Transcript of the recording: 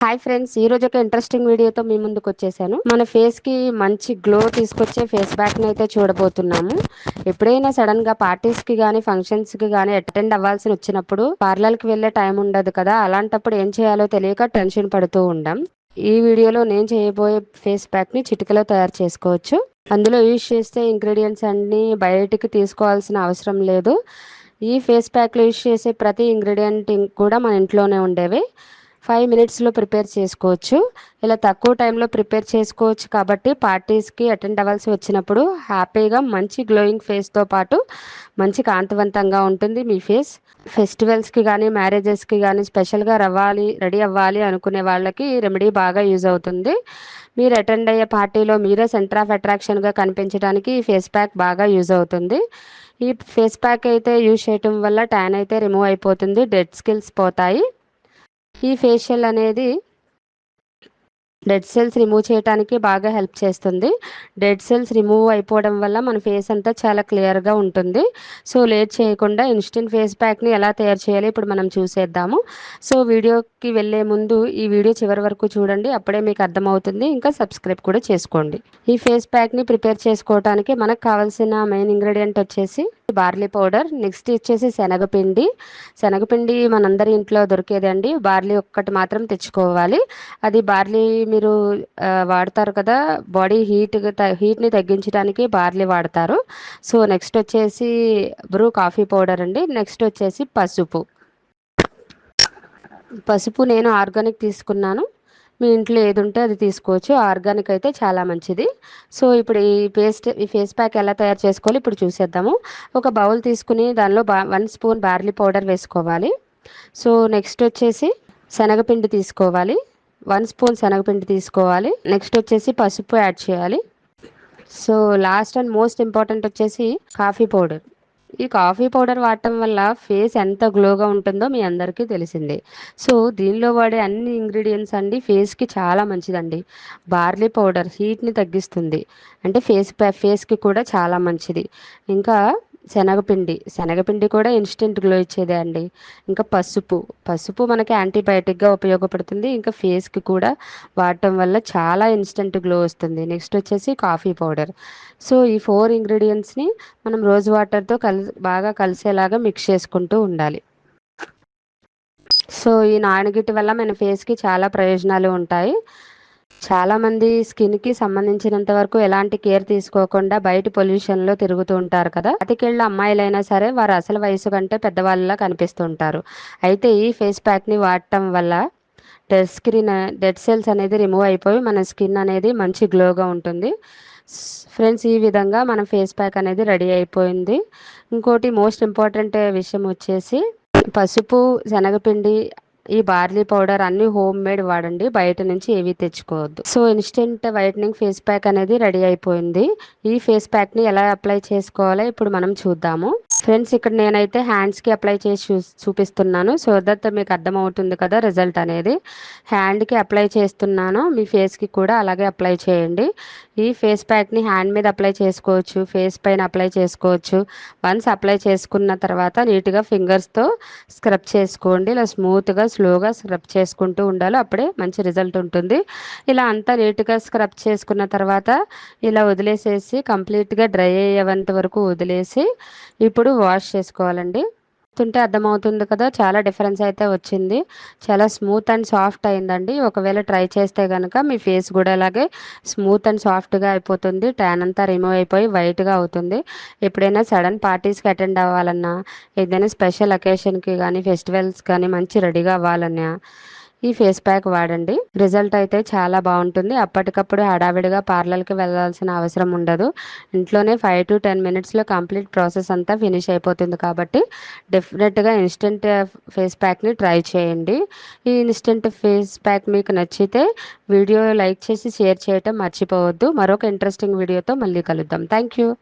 Hi friends ఈ రోజు ఒక ఇంట్రెస్టింగ్ వీడియోతో మీ ముందుకు వచ్చేసాను. మన ఫేస్కి మంచి గ్లో తీసుకొచ్చే ఫేస్ ప్యాక్ని అయితే చూడబోతున్నాము. ఎప్పుడైనా సడన్గా పార్టీస్కి గానీ ఫంక్షన్స్కి గానీ అటెండ్ అవ్వాల్సి వచ్చినప్పుడు పార్లర్కి వెళ్ళే టైం ఉండదు కదా. అలాంటప్పుడు ఏం చేయాలో తెలియక టెన్షన్ పడుతూ ఉండం. ఈ వీడియోలో నేను చేయబోయే ఫేస్ ప్యాక్ని చిటికలో తయారు చేసుకోవచ్చు. అందులో యూజ్ చేస్తే ఇంగ్రీడియంట్స్ అన్ని బయటికి తీసుకోవాల్సిన అవసరం లేదు. ఈ ఫేస్ ప్యాక్లో యూజ్ చేసే ప్రతి ఇంగ్రీడియంట్ కూడా మన ఇంట్లోనే ఉండేవి. ఫైవ్ మినిట్స్లో ప్రిపేర్ చేసుకోవచ్చు. ఇలా తక్కువ టైంలో ప్రిపేర్ చేసుకోవచ్చు కాబట్టి పార్టీస్కి అటెండ్ అవ్వాల్సి వచ్చినప్పుడు హ్యాపీగా మంచి గ్లోయింగ్ ఫేస్తో పాటు మంచి కాంతివంతంగా ఉంటుంది మీ ఫేస్ ఫెస్టివల్స్కి కానీ మ్యారేజెస్కి కానీ స్పెషల్గా రవ్వాలి రెడీ అవ్వాలి అనుకునే వాళ్ళకి ఈ రెమెడీ బాగా యూజ్ అవుతుంది. మీరు అటెండ్ అయ్యే పార్టీలో మీరే సెంటర్ ఆఫ్ అట్రాక్షన్గా కనిపించడానికి ఈ ఫేస్ ప్యాక్ బాగా యూజ్ అవుతుంది. ఈ ఫేస్ ప్యాక్ అయితే యూజ్ చేయటం వల్ల ట్యాన్ అయితే రిమూవ్ అయిపోతుంది డెడ్ స్కిల్స్ పోతాయి. ఈ ఫేషియల్ అనేది డెడ్ సెల్స్ రిమూవ్ చేయడానికి బాగా హెల్ప్ చేస్తుంది. డెడ్ సెల్స్ రిమూవ్ అయిపోవడం వల్ల మన ఫేస్ అంతా చాలా క్లియర్గా ఉంటుంది. సో లేట్ చేయకుండా ఇన్స్టెంట్ ఫేస్ ప్యాక్ని ఎలా తయారు చేయాలి ఇప్పుడు మనం చూసేద్దాము. సో వీడియోకి వెళ్ళే ముందు ఈ వీడియో చివరి వరకు చూడండి. అప్పుడే మీకు అర్థమవుతుంది. ఇంకా సబ్స్క్రైబ్ కూడా చేసుకోండి. ఈ ఫేస్ ప్యాక్ని ప్రిపేర్ చేసుకోవడానికి మనకు కావాల్సిన మెయిన్ ఇంగ్రీడియంట్ వచ్చేసి బార్లీ పౌడర్ నెక్స్ట్ వచ్చేసి శనగపిండి. శనగపిండి మనందరి ఇంట్లో దొరికేదండి బార్లీ ఒక్కటి మాత్రం తెచ్చుకోవాలి. అది బార్లీ మీరు వాడతారు కదా బాడీ హీట్ హీట్ని తగ్గించడానికి బార్లీ వాడతారు. సో నెక్స్ట్ వచ్చేసి బ్రూ కాఫీ పౌడర్ అండి. నెక్స్ట్ వచ్చేసి పసుపు. పసుపు నేను ఆర్గానిక్ తీసుకున్నాను. మీ ఇంట్లో ఏది ఉంటే అది తీసుకోవచ్చు. ఆర్గానిక్ అయితే చాలా మంచిది. సో ఇప్పుడు ఈ పేస్ట్ ఈ ఫేస్ ప్యాక్ ఎలా తయారు చేసుకోవాలి ఇప్పుడు చూసేద్దాము. ఒక బౌల్ తీసుకుని దానిలో బా వన్ స్పూన్ బార్లీ పౌడర్ వేసుకోవాలి. సో నెక్స్ట్ వచ్చేసి శనగపిండి తీసుకోవాలి. వన్ స్పూన్ శనగపిండి తీసుకోవాలి. నెక్స్ట్ వచ్చేసి పసుపు యాడ్ చేయాలి. So last and most important వచ్చేసి కాఫీ పౌడర్. ఈ కాఫీ పౌడర్ వాడటం వల్ల ఫేస్ ఎంత గ్లోగా ఉంటుందో మీ అందరికీ తెలిసిందే. సో దీనిలో వాడే అన్ని ఇంగ్రీడియంట్స్ అండి ఫేస్కి చాలా మంచిదండి. బార్లీ పౌడర్ హీట్ని తగ్గిస్తుంది. అంటే ఫేస్ ఫేస్కి కూడా చాలా మంచిది. ఇంకా శనగపిండి. శనగపిండి కూడా ఇన్స్టెంట్ గ్లో ఇచ్చేదే అండి. ఇంకా పసుపు. పసుపు మనకి యాంటీబయాటిక్గా ఉపయోగపడుతుంది. ఇంకా ఫేస్కి కూడా వాడటం వల్ల చాలా ఇన్స్టెంట్ గ్లో వస్తుంది. నెక్స్ట్ వచ్చేసి కాఫీ పౌడర్ సో ఈ ఫోర్ ఇంగ్రీడియంట్స్ని మనం రోజ్ వాటర్తో కలి బాగా కలిసేలాగా మిక్స్ చేసుకుంటూ ఉండాలి. సో ఈ నానగిటి వల్ల మన ఫేస్కి చాలా ప్రయోజనాలు ఉంటాయి. చాలామంది స్కిన్కి సంబంధించినంత వరకు ఎలాంటి కేర్ తీసుకోకుండా బయట పొల్యూషన్లో తిరుగుతూ ఉంటారు కదా. అతికెళ్ళ అమ్మాయిలైనా సరే వారు అసలు వయసు కంటే పెద్దవాళ్ళలా కనిపిస్తుంటారు అయితే ఈ ఫేస్ ప్యాక్ని వాడటం వల్ల డెడ్ స్క్రీన్ డెడ్ సెల్స్ అనేది రిమూవ్ అయిపోయి మన స్కిన్ అనేది మంచి గ్లోగా ఉంటుంది. ఫ్రెండ్స్ ఈ విధంగా మన ఫేస్ ప్యాక్ అనేది రెడీ అయిపోయింది. ఇంకోటి మోస్ట్ ఇంపార్టెంట్ విషయం వచ్చేసి పసుపు శనగపిండి ఈ బార్లీ పౌడర్ అన్ని హోమ్ మేడ్ వాడండి బయట నుంచి ఏవి తెచ్చుకోవద్దు. So instant whitening face pack అనేది రెడీ అయిపోయింది. ఈ ఫేస్ ప్యాక్ని ఎలా అప్లై చేసుకోవాలో ఇప్పుడు మనం చూద్దాము. ఫ్రెండ్స్ ఇక్కడ నేనైతే హ్యాండ్స్కి అప్లై చేసి చూ చూపిస్తున్నాను. సో దట్ మీకు అర్థమవుతుంది కదా రిజల్ట్ అనేది. హ్యాండ్కి అప్లై చేస్తున్నాను. మీ ఫేస్కి కూడా అలాగే అప్లై చేయండి. ఈ ఫేస్ ప్యాక్ని హ్యాండ్ మీద అప్లై చేసుకోవచ్చు ఫేస్ పైన అప్లై చేసుకోవచ్చు. వన్స్ అప్లై చేసుకున్న తర్వాత నీట్గా ఫింగర్స్తో స్క్రబ్ చేసుకోండి. ఇలా స్మూత్గా స్లోగా స్క్రబ్ చేసుకుంటూ ఉండాలి. అప్పుడే మంచి రిజల్ట్ ఉంటుంది. ఇలా అంతా నీట్గా స్క్రబ్ చేసుకున్న తర్వాత ఇలా వదిలేసేసి కంప్లీట్గా డ్రై అయ్యేంత వరకు వదిలేసి ఇప్పుడు వాష్ చేసుకోవాలండి? తుంటే అర్థమవుతుంది కదా చాలా డిఫరెన్స్ అయితే వచ్చింది. చాలా స్మూత్ అండ్ సాఫ్ట్ అయిందండి. ఒకవేళ ట్రై చేస్తే కనుక మీ ఫేస్ కూడా అలాగే స్మూత్ అండ్ సాఫ్ట్గా అయిపోతుంది. ట్యాన్ అంతా రిమూవ్ అయిపోయి వైట్గా అవుతుంది. ఎప్పుడైనా సడన్ పార్టీస్కి అటెండ్ అవ్వాలన్నా ఏదైనా స్పెషల్ అకేషన్కి కానీ ఫెస్టివల్స్ కానీ మంచి రెడీగా అవ్వాలన్నా ఈ ఫేస్ ప్యాక్ వాడండి. రిజల్ట్ అయితే చాలా బాగుంటుంది. అప్పటికప్పుడు హడావిడిగా పార్లర్కి వెళ్ళాల్సిన అవసరం ఉండదు. ఇంట్లోనే ఫైవ్ టు టెన్ మినిట్స్లో కంప్లీట్ ప్రాసెస్ అంతా ఫినిష్ అయిపోతుంది కాబట్టి డెఫినెట్గా ఇన్స్టెంట్ ఫేస్ ప్యాక్ని ట్రై చేయండి. ఈ ఇన్స్టెంట్ ఫేస్ ప్యాక్ మీకు నచ్చితే వీడియో లైక్ చేసి షేర్ చేయటం మర్చిపోవద్దు. మరొక ఇంట్రెస్టింగ్ వీడియోతో మళ్ళీ కలుద్దాం. Thank you